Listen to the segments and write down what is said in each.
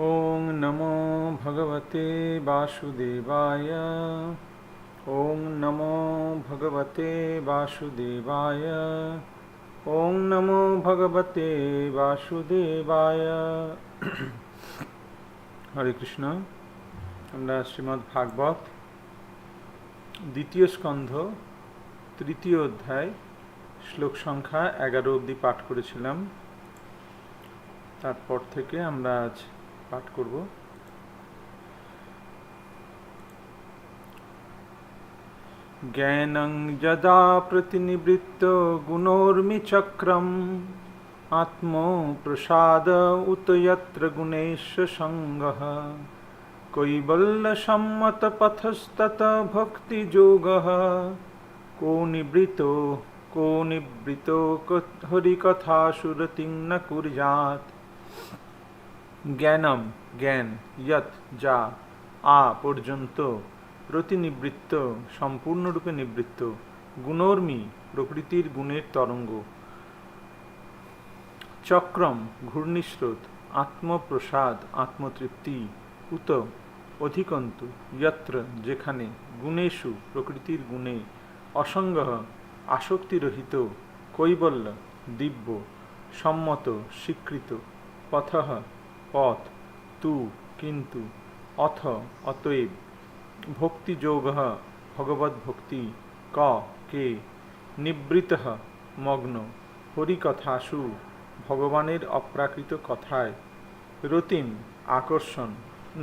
ॐ नमो भगवते वासुदेवाय ॐ नमो भगवते वासुदेवाय ॐ नमो भगवते বাসুদেবায় হরে কৃষ্ণ আমরা শ্রীমদ্ ভাগবত দ্বিতীয় স্কন্ধ তৃতীয় অধ্যায় শ্লোক সংখ্যা এগারো অবধি পাঠ করেছিলাম তারপর থেকে আমরা আজ পাঠ করব। জ্ঞানং যদা প্রতিনিবৃত্ত গুণোর্মি চক্রম আত্মপ্রসাদ উত যত্র গুণেশ সঙ্গঃ কৈবল্যসম্মত পথস্তত ভক্তিযোগः। কো নিবৃত কো নিবৃত হরিকথাসুরতিং ন কুর্যাৎ। জ্ঞানম, জ্ঞান যত যা, আ পর্যন্ত, প্রতিনিবৃত্ত, সম্পূর্ণরূপে নিবৃত্ত, গুণর্মী, প্রকৃতির গুণের তরঙ্গ। চক্রম, ঘূর্ণিস্রোত, আত্মপ্রসাদ, আত্মতৃপ্তি, উত, অধিকন্ত, যত্র, যেখানে গুণেশু প্রকৃতির গুণে অসঙ্গ আসক্তিরহিত, কৈবল্য, দিব্য, সম্মত, স্বীকৃত পথ পথ, তু, কিন্তু, অথ, অতএব, ভক্তিযোগ, ভগবদ্ভক্তি, ক, কে, নিবৃত, মগ্ন, হরিকথাসু, ভগবানের অপ্রাকৃত কথায়, রতিম, আকর্ষণ,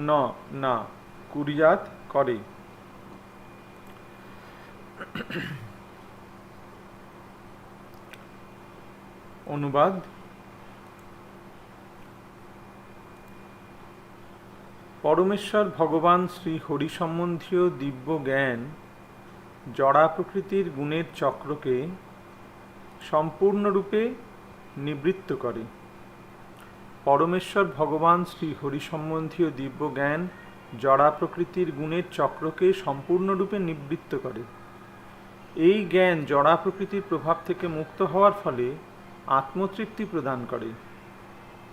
ন, না কুরিয়াত করে। অনুবাদ পরমেশ্বর ভগবান শ্রী হরি সম্বন্ধীয় দিব্য জ্ঞান জড়া প্রকৃতির গুণের চক্রকে সম্পূর্ণরূপে নিবৃত্ত করে। পরমেশ্বর ভগবান শ্রী হরি সম্বন্ধীয় দিব্য জ্ঞান জড়া প্রকৃতির গুণের চক্রকে সম্পূর্ণরূপে নিবৃত্ত করে। এই জ্ঞান জড়া প্রকৃতির প্রভাব থেকে মুক্ত হওয়ার ফলে আত্মতৃপ্তি প্রদান করে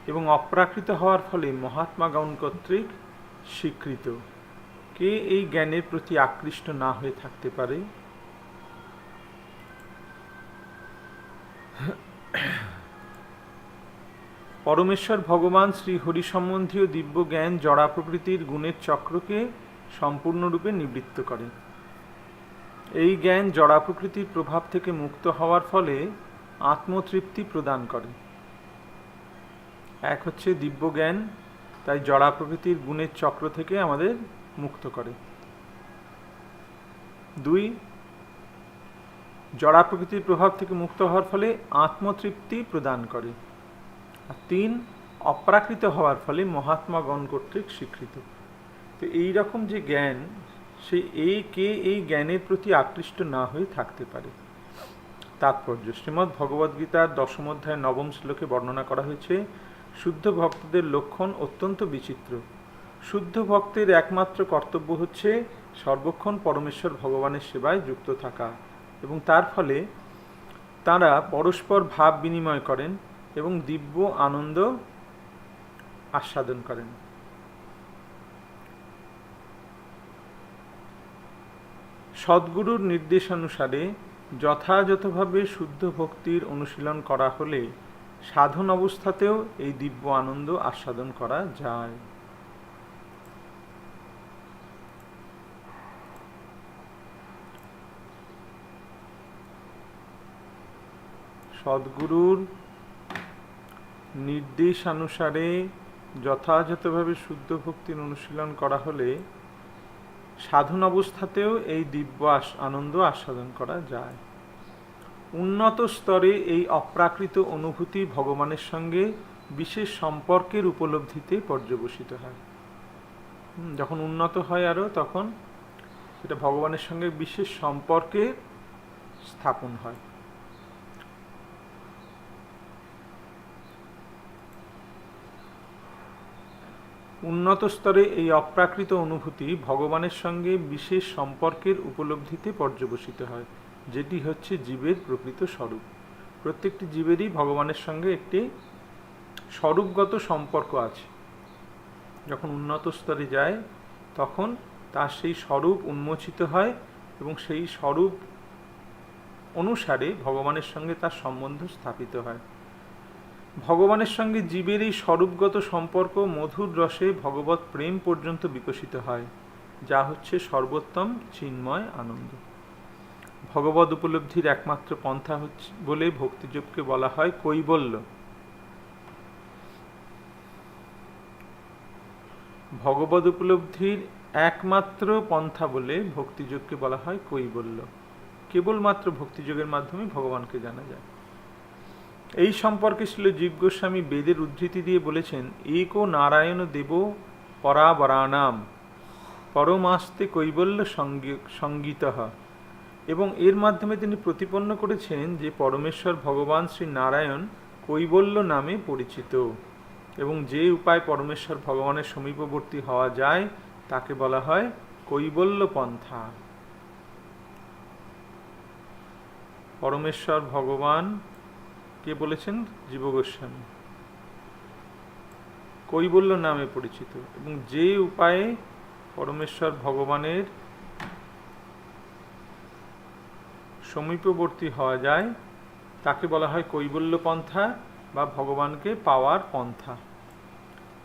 এবং অপ্রাকৃত হওয়ার ফলে মহাত্মা গণ কর্তৃক স্বীকৃত। কে এই জ্ঞানের প্রতি আকৃষ্ট না হয়ে থাকতে পারে? পরমেশ্বর ভগবান শ্রী হরি সম্বন্ধীয় দিব্য জ্ঞান জড়া প্রকৃতির গুণের চক্রকে সম্পূর্ণরূপে নিবৃত্ত করে এই জ্ঞান জড়া প্রকৃতির প্রভাব থেকে মুক্ত হওয়ার ফলে আত্মতৃপ্তি প্রদান করে। এক হচ্ছে দিব্য জ্ঞান তাই জড়া প্রকৃতির গুণের চক্র থেকে আমাদের মুক্ত করে। দুই, জড়া প্রকৃতির প্রভাব থেকে মুক্ত হওয়ার ফলে আত্মতৃপ্তি প্রদান করে। আর তিন, অপ্রাকৃত হওয়ার ফলে মহাত্মাগণ কর্তৃক স্বীকৃত। তো এই রকম যে জ্ঞান, সে এই কে এই জ্ঞানের প্রতি আকৃষ্ট না হয়ে থাকতে পারে। তাৎপর্য। শ্রীমদ্ ভগবদ্গীতার দশম অধ্যায় নবম শ্লোকে বর্ণনা করা হয়েছে শুদ্ধ ভক্তদের লক্ষণ অত্যন্ত বিচিত্র। শুদ্ধ ভক্তের একমাত্র কর্তব্য হচ্ছে সর্বক্ষণ পরমেশ্বর ভগবানের সেবায় যুক্ত থাকা এবং তার ফলে তারা পরস্পর ভাব বিনিময় করেন এবং দিব্য আনন্দ আস্বাদন করেন। সদ্গুরুর নির্দেশানুসারে যথাযথভাবে শুদ্ধ ভক্তির অনুশীলন করা হলে সাধন অবস্থাতেও এই দিব্য আনন্দ আস্বাদন করা যায়। সদ্গুরুর নির্দেশানুসারে যথাযথভাবে শুদ্ধ ভক্তির অনুশীলন করা হলে সাধন অবস্থাতেও এই দিব্য আনন্দ আস্বাদন করা যায়। উন্নত স্তরে এই অপ্রাকৃত অনুভূতি ভগবানের সঙ্গে বিশেষ সম্পর্কের উপলব্ধিতে পর্যবসিত হয়। যখন উন্নত হয় আরও তখন সেটা ভগবানের সঙ্গে বিশেষ সম্পর্কে স্থাপন হয়। উন্নত স্তরে এই অপ্রাকৃত অনুভূতি ভগবানের সঙ্গে বিশেষ সম্পর্কের উপলব্ধিতে পর্যবসিত হয়। যেটি হচ্ছে জীবের প্রকৃত স্বরূপ। প্রত্যেকটি জীবেরই ভগবানের সঙ্গে একটি স্বরূপগত সম্পর্ক আছে। যখন উন্নত স্তরে যায়, তখন তার সেই স্বরূপ উন্মোচিত হয় এবং সেই স্বরূপ অনুসারে ভগবানের সঙ্গে তার সম্বন্ধ স্থাপিত হয়। ভগবানের সঙ্গে জীবের এই স্বরূপগত সম্পর্ক মধুর রসে ভগবত প্রেম পর্যন্ত বিকশিত হয়, যা হচ্ছে সর্বোত্তম চিন্ময় আনন্দ। ভগবত উপলব্ধির একমাত্র পন্থা হচ্ছে বলে ভক্তিযোগকে বলা হয় কৈবল্য। ভগবত উপলব্ধির একমাত্র পন্থা বলে ভক্তিযোগকে বলা হয় কৈবল্য। কেবলমাত্র ভক্তিযোগের মাধ্যমে ভগবানকে জানা যায়। এই সম্পর্কে ছিল জীব গোস্বামী বেদের উদ্ধৃতি দিয়ে বলেছেন, এক নারায়ণ দেব পরাবরানাম পরমাস্তে কৈবল্য সংগীত। এবং এর মাধ্যমে তিনি প্রতিপন্ন করেছেন যে পরমেশ্বর ভগবান শ্রী নারায়ণ কৈবল্য নামে পরিচিত। এবং যে উপায় পরমেশ্বর ভগবানের সমীপবর্তী হওয়া যায়, তাকে বলা হয় কৈবল্য পন্থা। পরমেশ্বর ভগবান কে বলেছেন? জীব গোস্বামী। কৈবল্য নামে পরিচিত। এবং যে উপায়ে পরমেশ্বর ভগবানের সমীপবর্তী হওয়া যায়, তাকে বলা হয় কৈবল্য পন্থা বা ভগবানকে পাওয়ার পন্থা।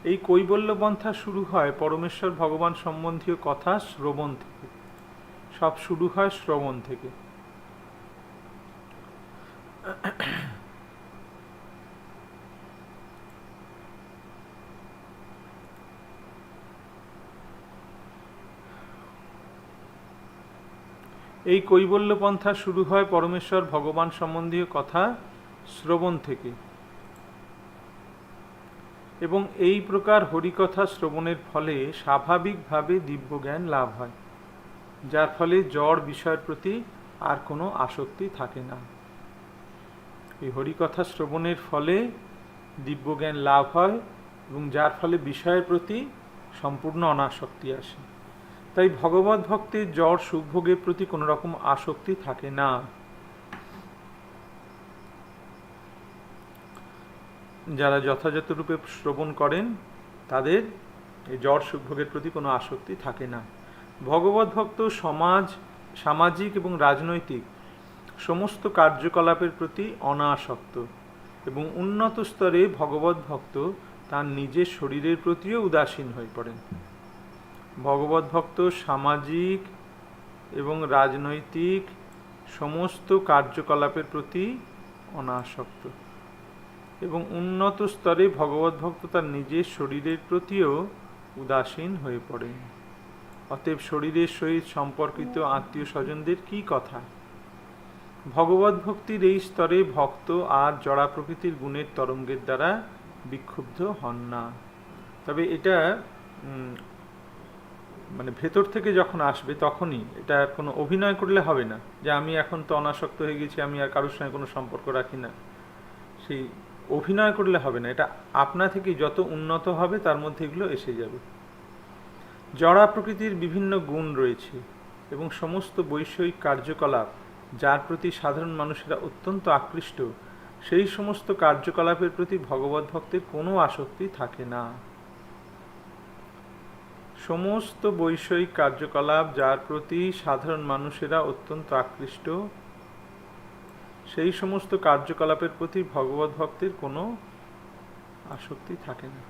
এই কৈবল্য পন্থা শুরু হয় পরমেশ্বর ভগবান সম্বন্ধীয় কথা শ্রবণ থেকে। সব শুরু হয় শ্রবণ থেকে। এই কৈবল্য পন্থা শুরু হয় পরমেশ্বর ভগবান সম্বন্ধীয় কথা শ্রবণ থেকে। এবং এই প্রকার হরিকথা শ্রবণের ফলে স্বাভাবিকভাবে দিব্যজ্ঞান লাভ হয়, যার ফলে জড় বিষয়ের প্রতি আর কোনো আসক্তি থাকে না। এই হরিকথা শ্রবণের ফলে দিব্যজ্ঞান লাভ হয় এবং যার ফলে বিষয়ের প্রতি সম্পূর্ণ অনাসক্তি আসে। তাই ভগবত ভক্তের জ্বর সুখভোগের প্রতি কোনো রকম আসক্তি থাকে না। যারা যথাযথ রূপে শ্রবণ করেন, তাদের এই জ্বর সুখভোগের প্রতি কোনো আসক্তি থাকে না। ভগবত ভক্ত সমাজ, সামাজিক এবং রাজনৈতিক সমস্ত কার্যকলাপের প্রতি অনাসক্ত এবং উন্নত স্তরে ভগবত ভক্ত তার নিজের শরীরের প্রতিও উদাসীন হয়ে পড়েন। ভগবত ভক্ত, সামাজিক এবং রাজনৈতিক সমস্ত কার্যকলাপের প্রতি অনাসক্ত এবং উন্নত স্তরে ভগবত ভক্ত তার নিজের শরীরের প্রতিও উদাসীন হয়ে পড়ে অতএব শরীরের সহিত সম্পর্কিত আত্মীয় স্বজনদের কি কথা? ভগবত ভক্তির এই স্তরে ভক্ত আর জড়া প্রকৃতির গুণের তরঙ্গের দ্বারা বিক্ষুব্ধ হন না। তবে এটা মানে ভেতর থেকে যখন আসবে তখনই এটা কোনো অভিনয় করলে হবে না যে আমি এখন তো অনাসক্ত হয়ে গেছি, আমি আর কারোর সঙ্গে কোনো সম্পর্ক রাখি না। সেই অভিনয় করলে হবে না, এটা আপনা থেকে যত উন্নত হবে তার মধ্যে এগুলো এসে যাবে। জড়া প্রকৃতির বিভিন্ন গুণ রয়েছে এবং সমস্ত বৈষয়িক কার্যকলাপ যার প্রতি সাধারণ মানুষেরা অত্যন্ত আকৃষ্ট, সেই সমস্ত কার্যকলাপের প্রতি ভগবত ভক্তের কোনো আসক্তি থাকে না। সমস্ত বৈষয়িক কার্যকলাপ যার প্রতি সাধারণ মানুষেরা অত্যন্ত আকৃষ্ট, সেই সমস্ত কার্যকলাপের প্রতি ভগবত ভক্তের কোনো আসক্তি থাকে না।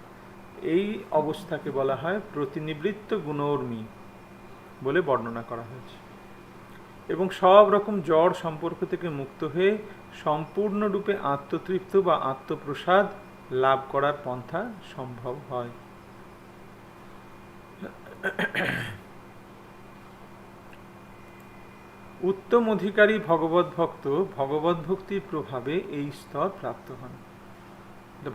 এই অবস্থাকে বলা হয় প্রতিনিবৃত্ত গুণর্মী বলে বর্ণনা করা হয়েছে। এবং সব রকম জ্বর সম্পর্ক থেকে মুক্ত হয়ে সম্পূর্ণরূপে আত্মতৃপ্ত বা আত্মপ্রসাদ লাভ করার পন্থা সম্ভব হয়। উত্তম অধিকারী ভগবত ভক্ত, ভগবত ভক্তির প্রভাবে এই স্তর প্রাপ্ত হন।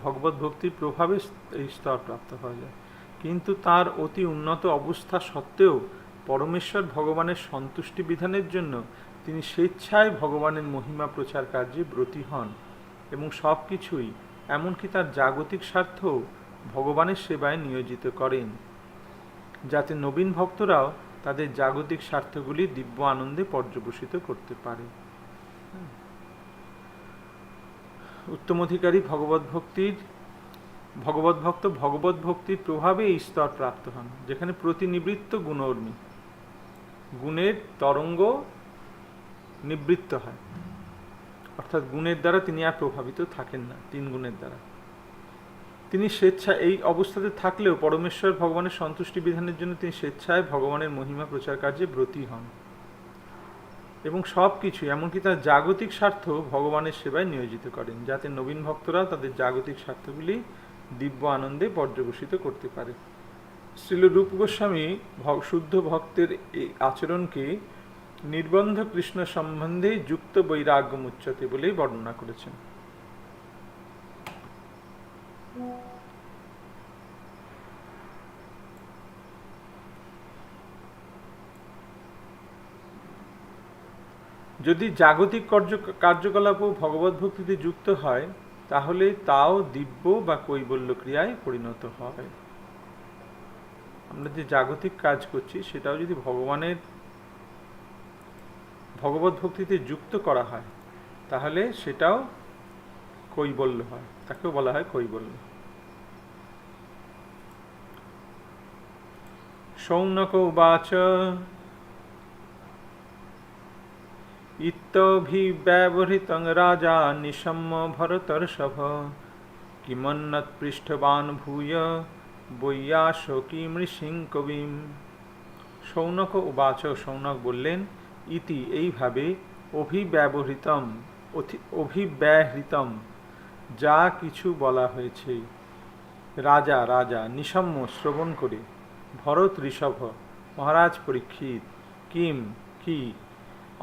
ভগবত ভক্তির প্রভাবে এই স্তর প্রাপ্ত হওয়া যায়। কিন্তু তার অতি উন্নত অবস্থা সত্ত্বেও পরমেশ্বর ভগবানের সন্তুষ্টি বিধানের জন্য তিনি স্বেচ্ছায় ভগবানের মহিমা প্রচার কার্যে ব্রতী হন এবং সব কিছুই এমনকি তার জাগতিক স্বার্থ ভগবানের সেবায় নিয়োজিত করেন। যাতে নবীন ভক্তরাও তাদের জাগতিক স্বার্থগুলি দিব্য আনন্দে পর্যবসিত করতে পারে। উত্তম অধিকারী ভগবত ভক্তির, ভগবত ভক্ত ভগবত ভক্তির প্রভাবে এই স্তর প্রাপ্ত হন, যেখানে প্রতিনিবৃত্ত গুণর্মী গুণের তরঙ্গ নিবৃত্ত হয়। অর্থাৎ গুণের দ্বারা তিনি আর প্রভাবিত থাকেন না, তিন গুণের দ্বারা। তিনি স্বেচ্ছা, এই অবস্থাতে থাকলেও পরমেশ্বর ভগবানের সন্তুষ্টি বিধানের জন্য তিনি স্বেচ্ছায় ভগবানের মহিমা প্রচার কার্যে ব্রতী হন। এবং সব কিছু, এমনকি তার জাগতিক স্বার্থ ভগবানের সেবায় নিয়োজিত করেন, যাতে নবীন ভক্তরা তাদের জাগতিক স্বার্থগুলি দিব্য আনন্দে পর্যবসিত করতে পারে। শ্রীল রূপ গোস্বামী শুদ্ধ ভক্তের এই আচরণকে নির্বন্ধ কৃষ্ণ সম্বন্ধে যুক্ত বৈরাগ্য মুচ্চতে বলেই বর্ণনা করেছেন। যদি জাগতিক কার্য কার্যকলাপও ভগবত ভক্তিতে যুক্ত হয়, তাহলে তাও দিব্য বা কৈবল্য ক্রিয়ায় পরিণত হয়। আমরা যে জাগতিক কাজ করছি, সেটাও যদি ভগবানের ভগবত ভক্তিতে যুক্ত করা হয়, তাহলে সেটাও কৈবল্য হয়। তাকেও বলা হয় কৈবল্য। উবাচ ইত্যভিব্যবহৃতং রাজা নিশম্য ভরতর্ষভ। কিমন্নৎপৃষ্ঠবান ভূয় বৈয়াশোকী মৃসিং কবিম। সৌনক উবাচ সৌনক বললেন, ইতি এইভাবে অভিব্যবহৃতম অভিব্যহৃতম, যা কিছু বলা হয়েছে। রাজা রাজা নিসম্য শ্রবণ করে। ভরত ঋষভ, মহারাজ পরীক্ষিত, কিম কি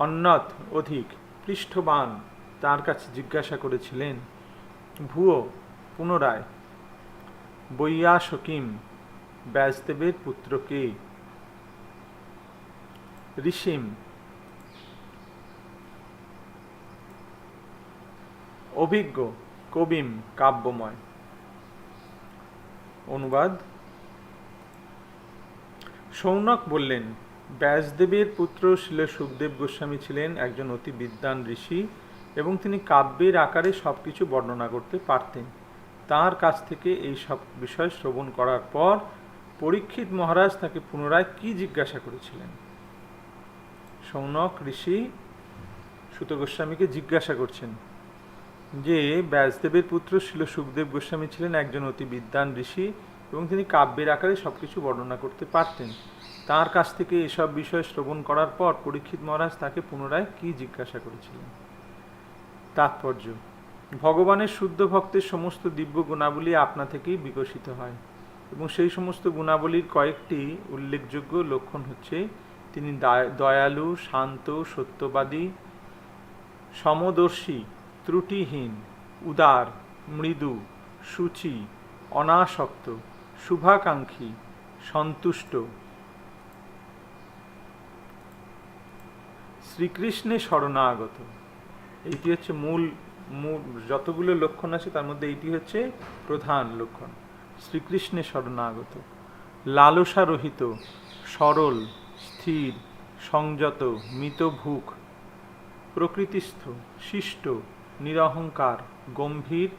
অন্যত অধিক পৃষ্ঠবান তার কাছে জিজ্ঞাসা করেছিলেন, ভুয়ো, পুনরায় বৈয়া সকিম ব্যাসদেবের পুত্রকে ঋষিম, অভিজ্ঞ, কবিম, কাব্যময়। অনুবাদ সৌনক বললেন, ব্যাসদেবের পুত্র শিল সুখদেব গোস্বামী ছিলেন একজন অতি বিদ্বান ঋষি এবং তিনি কাব্যের আকারে সব কিছু বর্ণনা করতে পারতেন। তার কাছ থেকে এই সব বিষয় শ্রবণ করার পর পরীক্ষিত মহারাজ তাকে পুনরায় কি জিজ্ঞাসা করেছিলেন? সৌনক ঋষি সুত গোস্বামীকে জিজ্ঞাসা করছেন, যে ব্যাসদেবের পুত্র শিল সুখদেব গোস্বামী ছিলেন একজন অতি বিদ্বান ঋষি এবং তিনি কাব্যের আকারে সব কিছু বর্ণনা করতে পারতেন। তার কাছ থেকে এসব বিষয় শ্রবণ করার পর পরীক্ষিত মহারাজ তাকে পুনরায় কি জিজ্ঞাসা করেছিলেন? তাৎপর্য, ভগবানের শুদ্ধ ভক্তের সমস্ত দিব্য গুণাবলী আপনা থেকেই বিকশিত হয় এবং সেই সমস্ত গুণাবলীর কয়েকটি উল্লেখযোগ্য লক্ষণ হচ্ছে, তিনি দয়ালু, শান্ত, সত্যবাদী, সমদর্শী, ত্রুটিহীন, উদার, মৃদু, সূচি, অনাসক্ত শুভাকাঙ্ক্ষী, সন্তুষ্ট। শ্রীকৃষ্ণে শরণাগত। এইটি হচ্ছে মূল মূল, যতগুলো লক্ষণ আছে তার মধ্যে এইটি হচ্ছে প্রধান লক্ষণ। শ্রীকৃষ্ণে শরণাগত। লালসা রহিত সরল, স্থির, সংযত মিতভুক প্রকৃতিস্থ, শিষ্ট, নিরহংকার, গম্ভীর,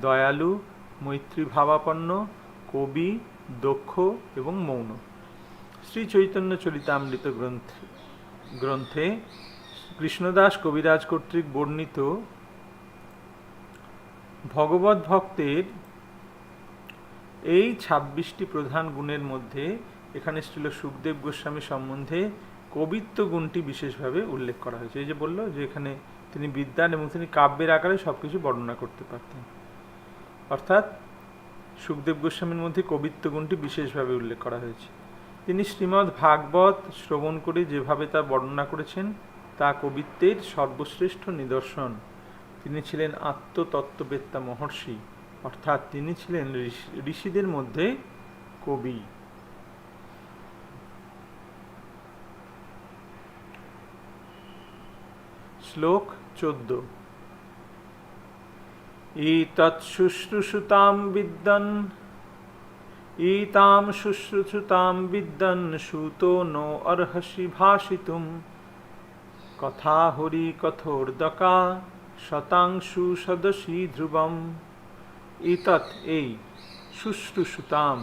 দয়ালু, মৈত্রীভাবাপন্ন কবি, দক্ষ এবং মৌন। শ্রী চৈতন্য চরিতামৃত গ্রন্থে গ্রন্থে কৃষ্ণদাস কবিরাজ কর্তৃক বর্ণিত ভগবত ভক্তের এই ছাব্বিশটি প্রধান গুণের মধ্যে এখানে ছিল সুখদেব গোস্বামী সম্বন্ধে কবিত্ব গুণটি বিশেষভাবে উল্লেখ করা হয়েছে। এই যে বলল যে এখানে তিনি বিদ্যান এবং তিনি কাব্যের আকারে সব কিছু বর্ণনা করতে পারতেন। অর্থাৎ সুখদেব গোস্বামীর মধ্যে কবিত্ব গুণটি বিশেষভাবে উল্লেখ করা হয়েছে। তিনি শ্রীমৎ ভাগবত শ্রবণ করে যেভাবে তা বর্ণনা করেছেন, তা কবিত্বের সর্বশ্রেষ্ঠ নিদর্শন। তিনি ছিলেন আত্মতত্ত্ববেত্তা মহর্ষি, অর্থাৎ তিনি ছিলেন ঋষিদের মধ্যে কবি। শ্লোক চোদ্দ। এতৎশুশ্রুষুতাম বিদ্যন ইতাম শুশ্রুষুতাম বিদ্যন সুতো নো অর্হসি ভাষিতুম কথা হরি কথোর্দকা শতাংশু সদসী ধ্রুবম ইতৎ এই শুশ্রুষুতাম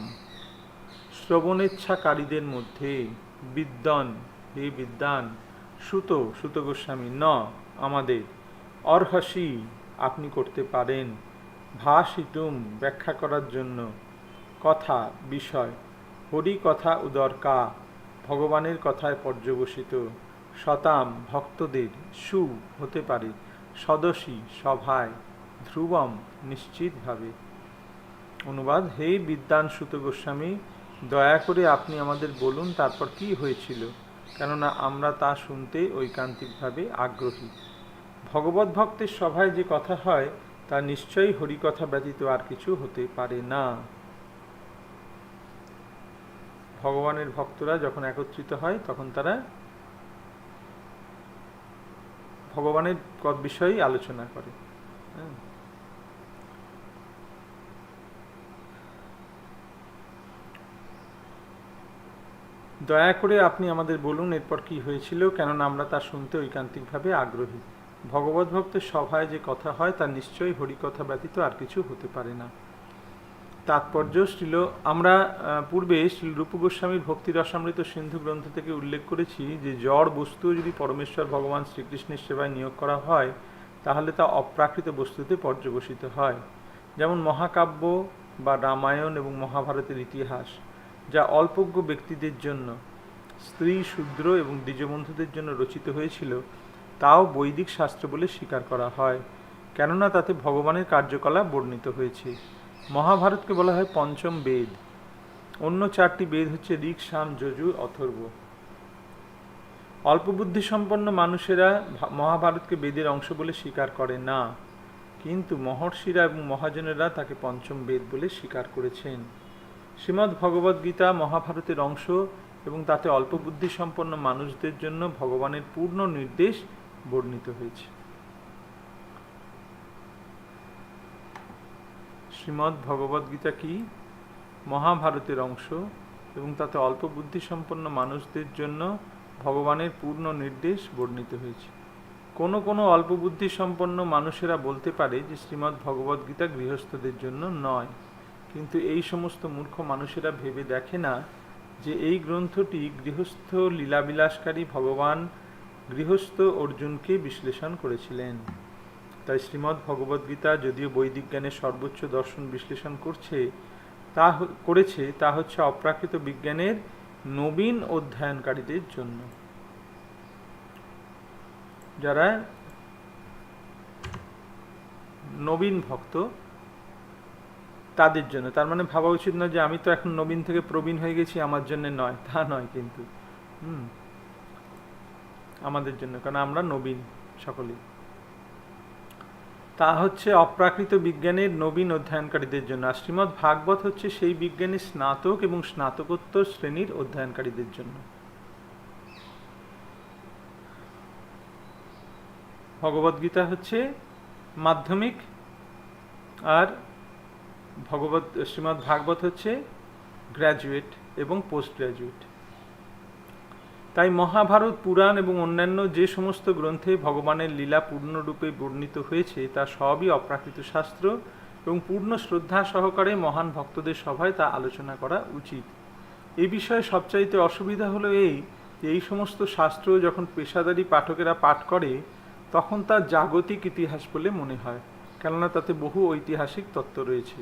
শ্রবণেচ্ছাকারীদের মধ্যে বিদ্যান হে বিদ্যান সুত সুত গোস্বামী ন আমাদের অর্হসী আপনি করতে পারেন। ভাষিতুম, ব্যাখ্যা করার জন্য। কথা, বিষয়। হরি কথা উদরকা ভগবানের কথায় পর্যবসিত। শতাম ভক্তদের, সু হতে পারে। সদসী, সভায়। ধ্রুবম, নিশ্চিতভাবে। অনুবাদ, হে বিদ্যান সুত গোস্বামী, দয়া করে আপনি আমাদের বলুন তারপর কি হয়েছিল? কেননা আমরা তা শুনতে ঐকান্তিকভাবে আগ্রহী। ভগবত ভক্তের সভায় যে কথা হয়, তা নিশ্চয়ই হরিকথা ব্যতীত আর কিছু হতে পারে না। ভগবানের ভক্তরা যখন একত্রিত হয়, তখন তারা ভগবানের বিষয়েই আলোচনা করে। হ্যাঁ। দয়া করে আপনি আমাদের বলুন এরপর কি হয়েছিল, কেননা আমরা তা শুনতে ঐকান্তিকভাবে আগ্রহী। ভগবত ভক্তের সভায় যে কথা হয়, তা নিশ্চয়ই হরিকথা ব্যতীত আর কিছু হতে পারে না। তাৎপর্য শ্রীল আমরা পূর্বে শ্রী রূপ গোস্বামীর ভক্তি রসামৃত সিন্ধু গ্রন্থ থেকে উল্লেখ করেছি যে জড় বস্তু যদি পরমেশ্বর ভগবান শ্রীকৃষ্ণের সেবায় নিয়োগ করা হয়, তাহলে তা অপ্রাকৃত বস্তুতে পর্যবসিত হয়। যেমন মহাকাব্য বা রামায়ণ এবং মহাভারতের ইতিহাস, যা অল্পজ্ঞ ব্যক্তিদের জন্য, স্ত্রী, শূদ্র এবং দ্বিজবন্ধুদের জন্য রচিত হয়েছিল তাও বৈদিক শাস্ত্র বলে স্বীকার করা হয়। কেননা তাতে ভগবানের কার্যকলাপ বর্ণিত হয়েছে। মহাভারতকে বলা হয় পঞ্চম বেদ। অন্য চারটি বেদ হচ্ছে ঋক, সাম, যজু, অথর্ব। অল্প সম্পন্ন মানুষেরা মহাভারতকে বেদের অংশ বলে স্বীকার করে না। কিন্তু মহর্ষিরা এবং মহাজনেরা তাকে পঞ্চম বেদ বলে স্বীকার করেছেন। শ্রীমদ্ ভগবদ গীতা মহাভারতের অংশ এবং তাতে অল্প সম্পন্ন মানুষদের জন্য ভগবানের পূর্ণ নির্দেশ বর্ণিত হয়েছে। শ্রীমদ্ ভগবদ গীতা কি মহাভারতের অংশ এবং তাতে অল্প বুদ্ধি সম্পন্ন মানুষদের জন্য ভগবানের পূর্ণ নির্দেশ বর্ণিত হয়েছে। কোনো কোনো অল্প বুদ্ধি সম্পন্ন মানুষেরা বলতে পারে যে শ্রীমদ্ ভগবদ গীতা গৃহস্থদের জন্য নয়। কিন্তু এই সমস্ত মূর্খ মানুষেরা ভেবে দেখে না যে এই গ্রন্থটি গৃহস্থ লীলাবিলাসকারী ভগবান গৃহস্থ অর্জুনকে বিশ্লেষণ করেছিলেন। তাই শ্রীমদ্ ভগবদ্গীতা যদিও বৈদিক জ্ঞানের সর্বোচ্চ দর্শন বিশ্লেষণ করছে, তা করেছে, তা হচ্ছে অপ্রাকৃত বিজ্ঞানের নবীন অধ্যয়নকারীদের জন্য। যারা নবীন ভক্ত, তাদের জন্য। তার মানে ভাবা উচিত নয় যে আমি তো এখন নবীন থেকে প্রবীণ হয়ে গেছি, আমার জন্য নয়। তা নয় কিন্তু। হুম। আমাদের জন্য, কারণ আমরা নবীন সকলেই। তা হচ্ছে অপ্রাকৃত বিজ্ঞানের নবীন অধ্যয়নকারীদের জন্য, আর শ্রীমৎ ভাগবত হচ্ছে সেই বিজ্ঞানের স্নাতক এবং স্নাতকোত্তর শ্রেণির অধ্যয়নকারীদের জন্য। ভগবদ্গীতা হচ্ছে মাধ্যমিক, আর ভগবত শ্রীমৎ ভাগবত হচ্ছে গ্র্যাজুয়েট এবং পোস্ট গ্র্যাজুয়েট। তাই মহাভারত, পুরাণ এবং অন্যান্য যে সমস্ত গ্রন্থে ভগবানের লীলা পূর্ণরূপে বর্ণিত হয়েছে, তা সবই অপ্রাকৃত শাস্ত্র এবং পূর্ণ শ্রদ্ধা সহকারে মহান ভক্তদের সভায় তা আলোচনা করা উচিত। এ বিষয়ে সবচাইতে অসুবিধা হলো এই যে এই সমস্ত শাস্ত্র যখন পেশাদারী পাঠকেরা পাঠ করে, তখন তা জাগতিক ইতিহাস বলে মনে হয়, কেননা তাতে বহু ঐতিহাসিক তত্ত্ব রয়েছে।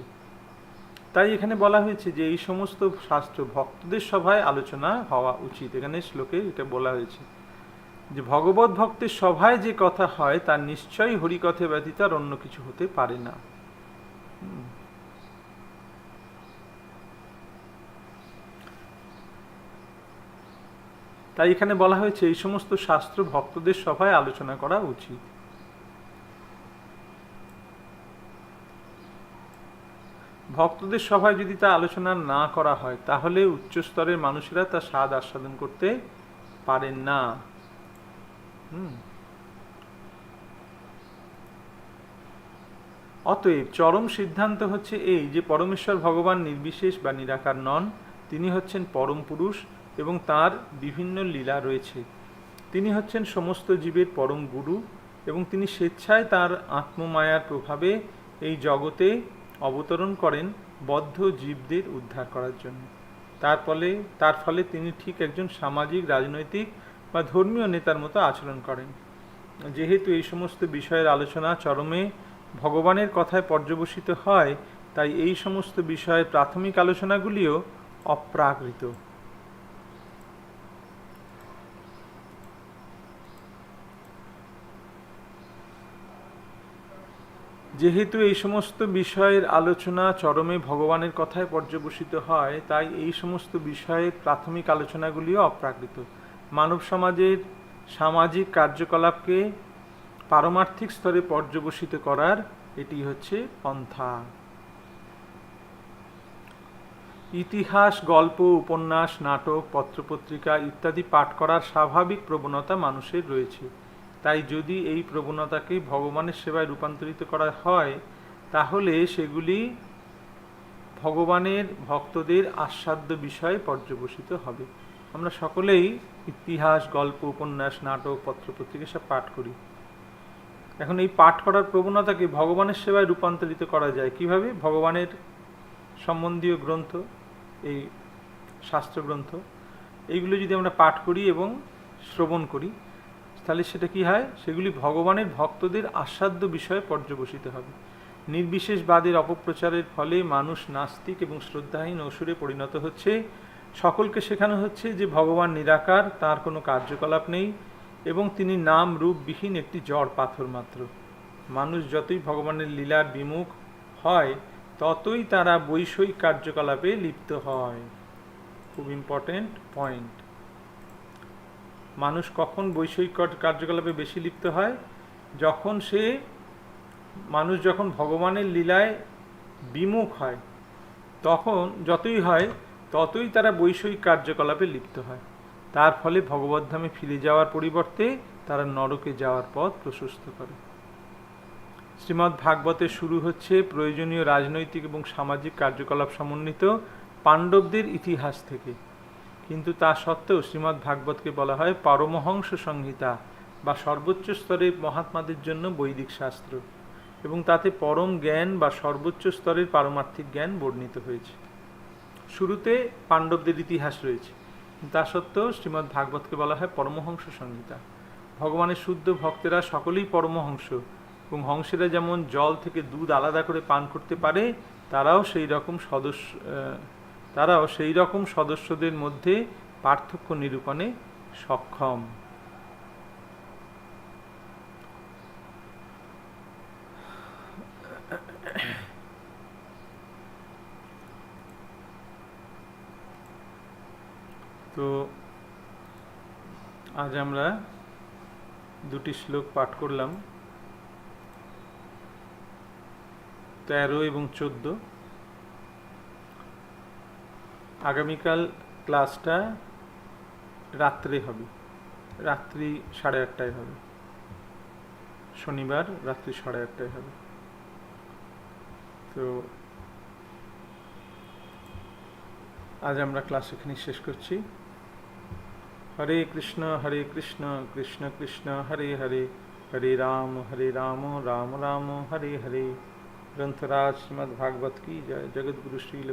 তাই এখানে বলা হয়েছে যে এই সমস্ত শাস্ত্র ভক্তদের সভায় আলোচনা হওয়া উচিত। এখানে শ্লোকে এটা বলা হয়েছে যে, ভগবত ভক্তের সভায় যে কথা হয় তার নিশ্চয়ই হরিকথে ব্যতীত আর অন্য কিছু হতে পারে না। তাই এখানে বলা হয়েছে, এই সমস্ত শাস্ত্র ভক্তদের সভায় আলোচনা করা উচিত। ভক্তদের সভায় যদি তা আলোচনা না করা হয়, তাহলে উচ্চ স্তরের মানুষেরা তা স্বাদ আস্বাদন করতে পারেন না। অতএব চরম সিদ্ধান্ত হচ্ছে এই যে পরমেশ্বর ভগবান নির্বিশেষ বা নিরাকার নন, তিনি হচ্ছেন পরম পুরুষ এবং তার বিভিন্ন লীলা রয়েছে। তিনি হচ্ছেন সমস্ত জীবের পরম গুরু এবং তিনি স্বেচ্ছায় তার আত্মমায়ার প্রভাবে এই জগতে অবতরণ করেন বদ্ধ জীবদের উদ্ধার করার জন্য। তার ফলে তার ফলে তিনি ঠিক একজন সামাজিক, রাজনৈতিক বা ধর্মীয় নেতার মতো আচরণ করেন। যেহেতু এই সমস্ত বিষয়ের আলোচনা চরমে ভগবানের কথায় পর্যবসিত হয়, তাই এই সমস্ত বিষয়ের প্রাথমিক আলোচনাগুলিও অপ্রাকৃত। যেহেতু এই সমস্ত বিষয়ের আলোচনা চরমে ভগবানের কথায় পর্যবসিত হয়, তাই এই সমস্ত বিষয়ের প্রাথমিক আলোচনাগুলিও অপ্রাকৃত। মানব সমাজের সামাজিক কার্যকলাপকে পারমার্থিক স্তরে পর্যবসিত করার এটি হচ্ছে পন্থা। ইতিহাস, গল্প, উপন্যাস, নাটক, পত্রপত্রিকা ইত্যাদি পাঠ করার স্বাভাবিক প্রবণতা মানুষের রয়েছে। তাই যদি এই প্রবণতাকে ভগবানের সেবায় রূপান্তরিত করা হয়, তাহলে সেগুলি ভগবানের ভক্তদের আস্বাদ্য বিষয়ে পর্যবসিত হবে। আমরা সকলেই ইতিহাস, গল্প, উপন্যাস, নাটক, পত্রপত্রিকা সব পাঠ করি। এখন এই পাঠ করার প্রবণতাকে ভগবানের সেবায় রূপান্তরিত করা যায় কীভাবে? ভগবানের সম্বন্ধীয় গ্রন্থ, এই শাস্ত্রগ্রন্থ, এইগুলো যদি আমরা পাঠ করি এবং শ্রবণ করি তাহলে সেটা কি হয়? সেগুলি ভগবানের ভক্তদের আস্বাদ্য বিষয়ে পর্যবসিত হবে। নির্বিশেষবাদের অপপ্রচারের ফলে মানুষ নাস্তিক এবং শ্রদ্ধাহীন অসুরে পরিণত হচ্ছে। সকলকে শেখানো হচ্ছে যে ভগবান নিরাকার, তার কোনো কার্যকলাপ নেই এবং তিনি নাম রূপবিহীন একটি জড় পাথর মাত্র। মানুষ যতই ভগবানের লীলার বিমুখ হয়, ততই তারা বৈষয়িক কার্যকলাপে লিপ্ত হয়। খুব ইম্পর্টেন্ট পয়েন্ট মানুষ কখন বৈষয়িক কার্যকলাপে বেশি লিপ্ত হয়? যখন সে, মানুষ যখন ভগবানের লীলায় বিমুখ হয়, তখন যতই হয়, ততই তারা বৈষয়িক কার্যকলাপে লিপ্ত হয়। তার ফলে ভগবদ্ধামে ফিরে যাওয়ার পরিবর্তে তারা নরকে যাওয়ার পথ প্রশস্ত করে। শ্রীমৎ ভাগবতে শুরু হচ্ছে প্রয়োজনীয় রাজনৈতিক এবং সামাজিক কার্যকলাপ সমন্বিত পাণ্ডবদের ইতিহাস থেকে। কিন্তু তা সত্ত্বেও শ্রীমৎ ভাগবতকে বলা হয় পরমহংস সংহিতা বা সর্বোচ্চ স্তরের মহাত্মাদের জন্য বৈদিক শাস্ত্র এবং তাতে পরম জ্ঞান বা সর্বোচ্চ স্তরের পারমার্থিক জ্ঞান বর্ণিত হয়েছে। শুরুতে পাণ্ডবদের ইতিহাস রয়েছে তা সত্ত্বেও শ্রীমৎ ভাগবতকে বলা হয় পরমহংস সংহিতা। ভগবানের শুদ্ধ ভক্তেরা সকলেই পরমহংস এবং হংসেরা যেমন জল থেকে দুধ আলাদা করে পান করতে পারে, তারাও সেই রকম সদস্য তারাও সেই রকম সদস্যদের মধ্যে পার্থক্য নিরূপণে সক্ষম। তো আজ আমরা দুটি শ্লোক পাঠ করলাম। তেরো এবং চোদ্দ। আগামীকাল ক্লাসটা রাত্রে হবে। রাত্রি সাড়ে আটটায় হবে। শনিবার রাত্রি সাড়ে আটটায় হবে। তো আজ আমরা ক্লাস এখানে শেষ করছি। হরে কৃষ্ণ হরে কৃষ্ণ কৃষ্ণ কৃষ্ণ, হরে হরে হরে রাম হরে রাম রাম রাম, হরে হরে। গ্রন্থরাজ শ্রীমদ্ ভাগবত কি জয়। জগৎগুরু শ্রী